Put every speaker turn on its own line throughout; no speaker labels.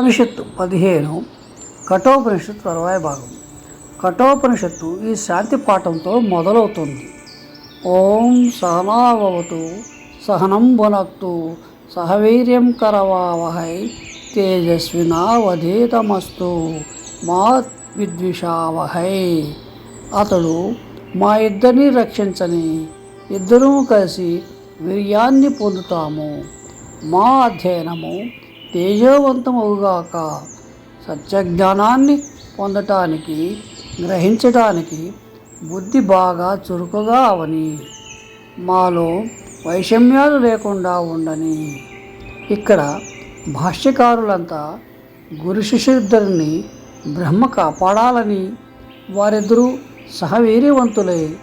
ఉపనిషత్తు పదిహేను కఠోపనిషత్తు తర్వాయ భాగం. కఠోపనిషత్తు ఈ శాంతి పాఠంతో మొదలవుతుంది. ఓం సహనావతు సహనం భునక్తు సహవీర్యం కరవావహై తేజస్వినావధీతమస్తు మా విద్విషావహై. అతడు మా ఇద్దరిని రక్షించని ఇద్దరూ కలిసి వీర్యాన్ని పొందుతాము. మా అధ్యయనము తేజోవంతమవుగాక సత్యజ్ఞానాన్ని పొందటానికి గ్రహించటానికి బుద్ధి బాగా చురుకుగా అవని. మాలో వైషమ్యాలు లేకుండా ఉండని. ఇక్కడ భాష్యకారులంతా గురు శిష్యులిద్దరిని బ్రహ్మ కాపాడాలని వారిద్దరూ సహవీర్యవంతులై.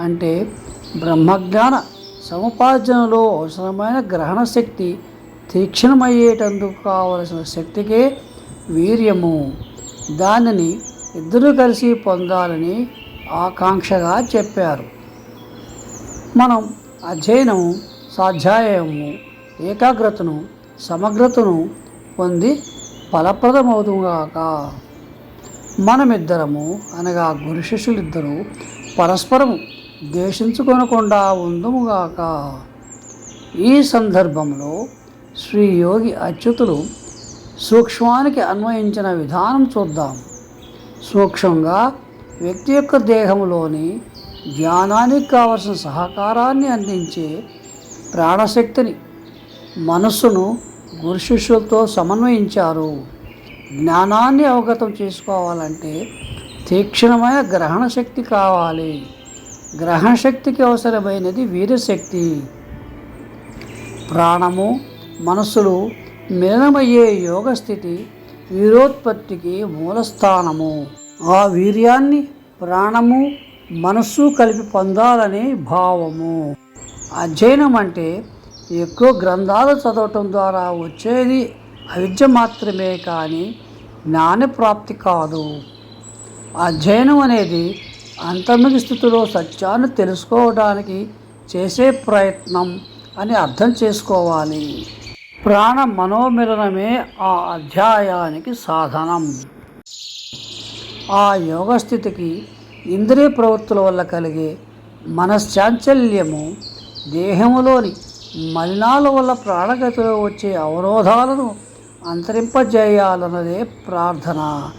అంటే బ్రహ్మజ్ఞాన సముపార్జనలో అవసరమైన గ్రహణ శక్తి తీక్షణమయ్యేటందుకు కావలసిన శక్తికే వీర్యము. దానిని ఇద్దరు కలిసి పొందాలని ఆకాంక్షగా చెప్పారు. మనం అధ్యయనము స్వాధ్యాయము ఏకాగ్రతను సమగ్రతను పొంది ఫలప్రదమవుతుంగాక మనమిద్దరము అనగా గురు శిష్యులిద్దరూ పరస్పరము ద్వేషించుకొనకుండా ఉందుముగాక. ఈ సందర్భంలో శ్రీ యోగి అచ్యుతులు సూక్ష్మానికి అన్వయించిన విధానం చూద్దాం. సూక్ష్మంగా వ్యక్తి యొక్క దేహంలోని ధ్యానానికి కావలసిన సహకారాన్ని అందించే ప్రాణశక్తిని మనస్సును గురు శిష్యులతో సమన్వయించారు. జ్ఞానాన్ని అవగతం చేసుకోవాలంటే తీక్షణమైన గ్రహణ శక్తి కావాలి. గ్రహణ శక్తికి అవసరమైనది వీరశక్తి. ప్రాణము మనస్సులు మిలనమయ్యే యోగ స్థితి వీరోత్పత్తికి మూలస్థానము. ఆ వీర్యాన్ని ప్రాణము మనస్సు కలిపి పొందాలనే భావము. అధ్యయనం అంటే ఎక్కువ గ్రంథాలు చదవటం ద్వారా వచ్చేది అవిద్య మాత్రమే కానీ జ్ఞానప్రాప్తి కాదు. అధ్యయనం అనేది అంతర్ముఖ స్థితిలో సత్యాన్ని తెలుసుకోవడానికి చేసే ప్రయత్నం అని అర్థం చేసుకోవాలి. ప్రాణ మనోమిలనమే ఆ అధ్యాయానికి సాధనం. ఆ యోగ స్థితికి ఇంద్రియ ప్రవృత్తుల వల్ల కలిగే మనశ్చాంచల్యము దేహములోని మలినాల వల్ల ప్రాణగతిలో వచ్చే అవరోధాలను అంతరింపజేయాలన్నదే ప్రార్థన.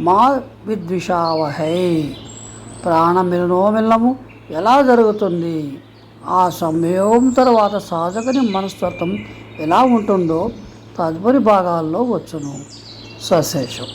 మా విద్విషావహై. ప్రాణమిలనోమిలనము ఎలా జరుగుతుంది? ఆ సంయోగం తర్వాత సాధకుని మనస్తత్వం ఎలా ఉంటుందో తదుపరి భాగాల్లో వచ్చును. సశేషం.